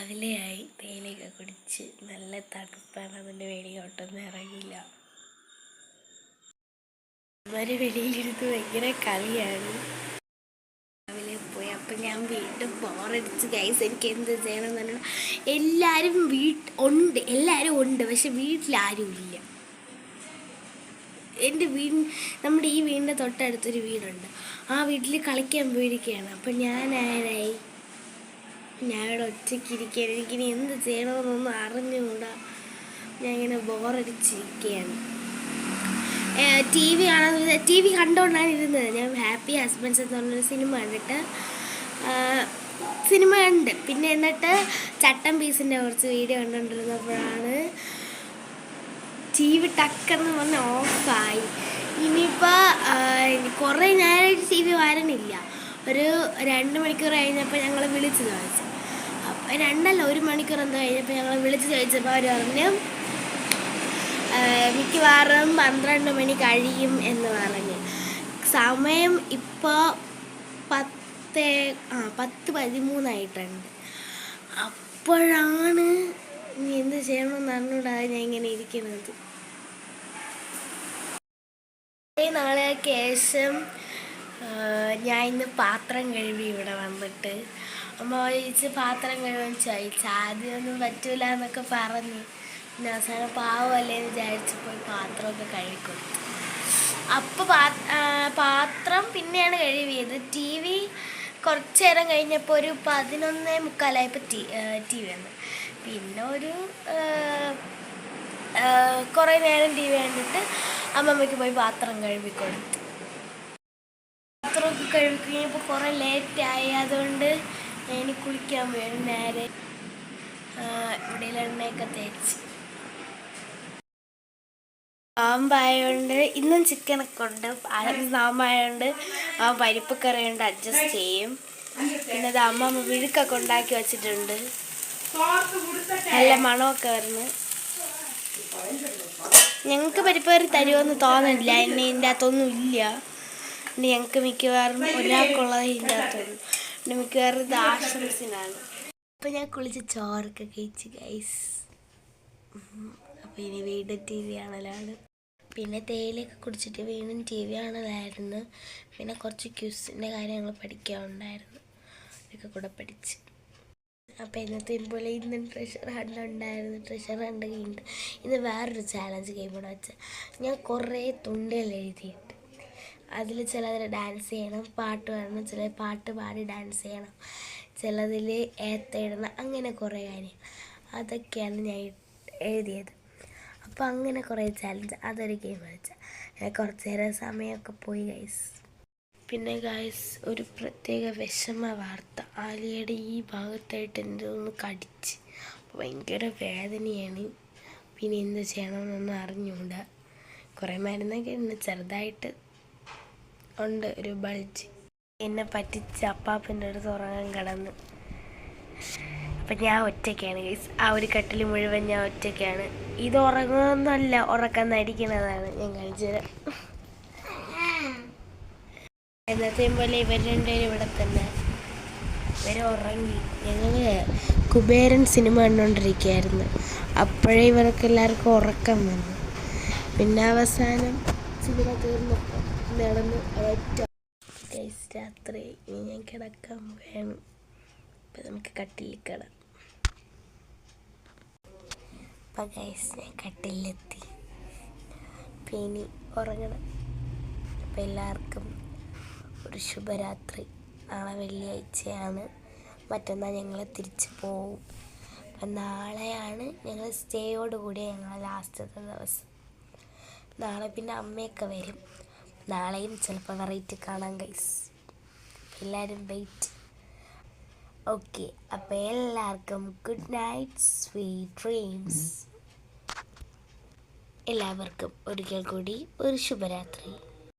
രാവിലെ ആയി തേയിലയൊക്കെ കുടിച്ച് നല്ല തണുപ്പാണ് അതിന്റെ വെളിയോട്ടൊന്നും ഇറങ്ങില്ല അവരെ വെളിയിലിരുന്ന് ഭയങ്കര കളിയാണ്. രാവിലെ പോയി. അപ്പം ഞാൻ വീണ്ടും ബോറടിച്ച് ഗൈസ് എനിക്ക് എന്ത് ചെയ്യണം? എന്ന് എല്ലാവരും വീട്ട് ഉണ്ട്. എല്ലാവരും ഉണ്ട് പക്ഷെ വീട്ടിലാരും ഇല്ല. എന്റെ വീട് നമ്മുടെ ഈ വീടിന്റെ തൊട്ടടുത്തൊരു വീടുണ്ട്. ആ വീട്ടിൽ കളിക്കാൻ പോയിരിക്കുകയാണ്. അപ്പം ഞാൻ ആരായി ഞാൻ ഇവിടെ ഒറ്റയ്ക്ക് ഇരിക്കുകയാണ്. എനിക്കിനി എന്ത് ചെയ്യണമെന്നൊന്നും അറിഞ്ഞുകൂടാ. ഞാൻ ഇങ്ങനെ ബോറടിച്ചിരിക്കുകയാണ് ടി വി കാണാൻ ടി വി കണ്ടുകൊണ്ടാണ് ഇരുന്നത്. ഞാൻ ഹാപ്പി ഹസ്ബൻഡ്സ് എന്ന് പറഞ്ഞൊരു സിനിമ കണ്ടിട്ട് സിനിമ കണ്ട്. പിന്നെ എന്നിട്ട് ചട്ടം പീസിന്റെ കുറച്ച് വീഡിയോ കണ്ടുകൊണ്ടിരുന്നപ്പോഴാണ് ടി വി ടക്കെന്ന് പറഞ്ഞ് ഓഫായി. ഇനിയിപ്പോൾ കുറേ നേരമായിട്ട് ടി വി വരണില്ല. ഒരു രണ്ട് മണിക്കൂർ കഴിഞ്ഞപ്പോൾ ഞങ്ങൾ വിളിച്ചു ചോദിച്ചു രണ്ടല്ല ഒരു മണിക്കൂർ എന്തോ കഴിഞ്ഞപ്പോൾ ഞങ്ങൾ വിളിച്ച് ചോദിച്ചപ്പോൾ അവർ പറഞ്ഞു മിക്കവാറും പന്ത്രണ്ട് മണി കഴിയും എന്ന് പറഞ്ഞു. സമയം ഇപ്പോൾ പത്ത് ആ പത്ത് പതിമൂന്നായിട്ടുണ്ട്. അപ്പോഴാണ് ഇനി എന്ത് ചെയ്യണമെന്ന് അറിഞ്ഞൂടാതെ ഞാൻ ഇങ്ങനെ ഇരിക്കുന്നത്. നാളെ ശേഷം ഞാൻ ഇന്ന് പാത്രം കഴുകി ഇവിടെ വന്നിട്ട് അമ്മ ചോദിച്ച് പാത്രം കഴുകാൻ ചോദിച്ചു ആദ്യമൊന്നും പറ്റൂല എന്നൊക്കെ പറഞ്ഞു. പിന്നെ അവസാനം പാവമല്ലേ വിചാരിച്ച് പോയി പാത്രമൊക്കെ കഴുകിക്കൊടുത്തു അപ്പോൾ പാത്രം പിന്നെയാണ് കഴുകിയത്. ടി വി കുറച്ച് നേരം കഴിഞ്ഞപ്പോൾ ഒരു പതിനൊന്നേ മുക്കാലായപ്പോൾ ടി ടി വി വന്നു. പിന്നെ ഒരു കുറേ നേരം ടി വി കണ്ടിട്ട് അമ്മമ്മയ്ക്ക് പോയി പാത്രം കഴുകിക്കൊടുത്തു പാത്രമൊക്കെ കഴുകി കഴിഞ്ഞപ്പോൾ കുറേ ലേറ്റായി അതുകൊണ്ട് ഇനി കുളിക്കാൻ വേണ്ടി നേരെ. ഇവിടെ എണ്ണയൊക്കെ തേച്ച്. നോമ്പായതുകൊണ്ട് ഇന്നും ചിക്കനൊക്കെ ഉണ്ട്. ആരും നോമ്പായതുകൊണ്ട് ആ പരിപ്പ് കൊണ്ട് അഡ്ജസ്റ്റ് ചെയ്യും. പിന്നെ അത് അമ്മ വിഴുക്കൊക്കെ ഉണ്ടാക്കി വെച്ചിട്ടുണ്ട്. നല്ല മണമൊക്കെ വരുന്നു. ഞങ്ങൾക്ക് പരിപ്പ് കറി തരുമെന്ന് തോന്നുന്നില്ല. എന്നെ ഇതിന്റെ അകത്തൊന്നും ഇല്ല. ഇനി ഞങ്ങൾക്ക് മിക്കവാറും ഒരാൾക്കുള്ളത് ഇതിന്റെ അകത്തുള്ളൂ. പിന്നെ മിക്കവാറും ആശംസിനാണ്. അപ്പോൾ ഞാൻ കുളിച്ച് ചോറൊക്കെ കഴിച്ച് ഗൈസ് അപ്പോൾ ഇനി വീണ്ടും ടി വി കാണലാണ്. പിന്നെ തേയിലയൊക്കെ കുടിച്ചിട്ട് വീണ്ടും ടി വി കാണലായിരുന്നു. പിന്നെ കുറച്ച് ക്യൂസിന്റെ കാര്യങ്ങൾ പഠിക്കാനുണ്ടായിരുന്നു. അതൊക്കെ കൂടെ പഠിച്ച്. അപ്പോൾ ഇന്നത്തെ പോലെ ഇന്ന് ട്രഷർ ഹണ്ട് ഉണ്ടായിരുന്നു. ട്രഷർ ഹണ്ട് കഴിഞ്ഞിട്ട് ഇന്ന് വേറൊരു ചാലഞ്ച് ഗെയിം കൂടെ വെച്ചാൽ ഞാൻ കുറേ തുണ്ടുകൾ എഴുതിയിട്ട് അതിൽ ചിലതിൽ ഡാൻസ് ചെയ്യണം പാട്ട് പാടണം ചില പാട്ട് പാടി ഡാൻസ് ചെയ്യണം ചിലതിൽ ഏത്തയിടണം അങ്ങനെ കുറേ കാര്യങ്ങൾ അതൊക്കെയാണ് ഞാൻ എഴുതിയത്. അപ്പോൾ അങ്ങനെ കുറേ ചാലഞ്ച് അതൊരു ഗെയിം കളിച്ച കുറച്ച് നേരം സമയമൊക്കെ പോയി ഗൈസ് പിന്നെ ഗൈസ് ഒരു പ്രത്യേക വിഷമ വാർത്ത. ആലിയുടെ ഈ ഭാഗത്തായിട്ട് എന്റെ ഒന്ന് കടിച്ച്. ഭയങ്കര വേദനയാണ്. പിന്നെ എന്ത് ചെയ്യണമെന്നൊന്നും അറിഞ്ഞുകൂടാ. കുറേ മരുന്നൊക്കെ ഉണ്ട് ചെറുതായിട്ട് ഉണ്ട് ഒരു ബൾജ് എന്നെ പറ്റിച്ച് അപ്പാപ്പന്റെ അടുത്ത് ഉറങ്ങാൻ കിടന്ന്. അപ്പം ഞാൻ ഒറ്റയ്ക്കാണ് ഗൈസ് ആ ഒരു കട്ടിൽ മുഴുവൻ ഞാൻ ഒറ്റയ്ക്കാണ്. ഇത് ഉറങ്ങുന്നല്ല ഉറക്കം നടിക്കുന്നതാണ് ഞാൻ കഴിച്ചത് എന്നത്തെയും പോലെ ഇവർ രണ്ടുപേരും ഇവിടെ തന്നെ. ഇവർ ഉറങ്ങി. ഞങ്ങൾ കുബേരൻ സിനിമ കണ്ടുകൊണ്ടിരിക്കുകയായിരുന്നു അപ്പോഴേ ഇവർക്ക് എല്ലാവർക്കും ഉറക്കം വന്നു. പിന്നെ അവസാനം സിനിമ തീർന്നപ്പോൾ നടന്ന് രാത്രി ഇനി ഞാൻ കിടക്കാൻ വേണം. അപ്പം നമുക്ക് കട്ടിലിൽ കിടാം അപ്പം ഗൈസ് ഞാൻ കട്ടിലെത്തി ഇനി ഉറങ്ങണം. അപ്പം എല്ലാവർക്കും ഒരു ശുഭരാത്രി. നാളെ വെള്ളിയാഴ്ചയാണ്. മറ്റന്നാൾ ഞങ്ങൾ തിരിച്ചു പോവും. അപ്പം നാളെയാണ് ഞങ്ങൾ സ്റ്റേയോട് ഞങ്ങളെ ലാസ്റ്റത്തെ ദിവസം. നാളെ പിന്നെ അമ്മയൊക്കെ വരും. നാളെയും ചിലപ്പോൾ വെറൈറ്റി കാണാം ഗൈസ് എല്ലാവരും വെയിറ്റ് ഓക്കെ അപ്പോൾ എല്ലാവർക്കും ഗുഡ് നൈറ്റ് സ്വീറ്റ് ഡ്രീംസ് എല്ലാവർക്കും ഒരിക്കൽ കൂടി ഒരു ശുഭരാത്രി.